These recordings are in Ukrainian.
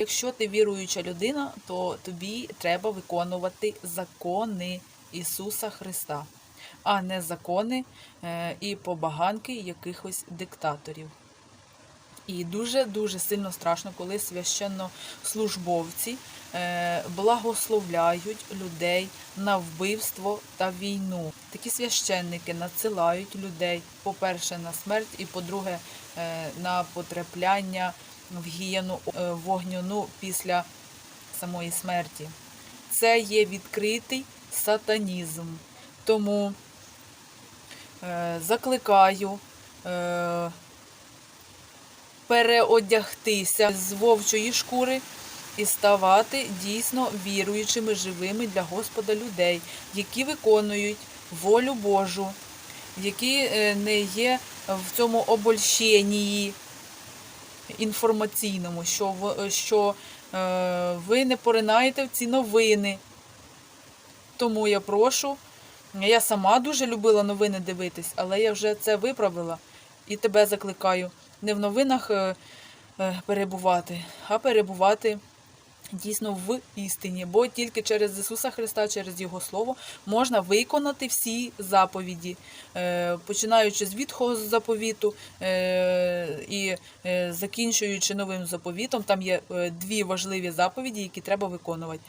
Якщо ти віруюча людина, то тобі треба виконувати закони Ісуса Христа, а не закони е, і побаганки якихось диктаторів. І дуже-дуже сильно страшно, коли священнослужбовці е, благословляють людей на вбивство та війну. Такі священники надсилають людей, по-перше, на смерть, і по-друге, е, на потрапляння в гієну е, вогняну після самої смерті. Це є відкритий сатанізм. Тому е, закликаю. Е, переодягтися з вовчої шкури і ставати дійсно віруючими, живими для Господа людей, які виконують волю Божу, які не є в цьому обольщенні інформаційному, що, що е, ви не поринаєте в ці новини. Тому я прошу, я сама дуже любила новини дивитись, але я вже це виправила і тебе закликаю не в новинах е, е, перебувати, а перебувати дійсно в істині. Бо тільки через Ісуса Христа, через Його Слово можна виконати всі заповіді, починаючи з відхого заповіту і е, закінчуючи новим заповітом. Там є е, дві важливі заповіді, які треба виконувати.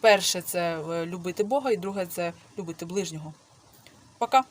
Перше це е, любити Бога, і друге це любити ближнього. Пока!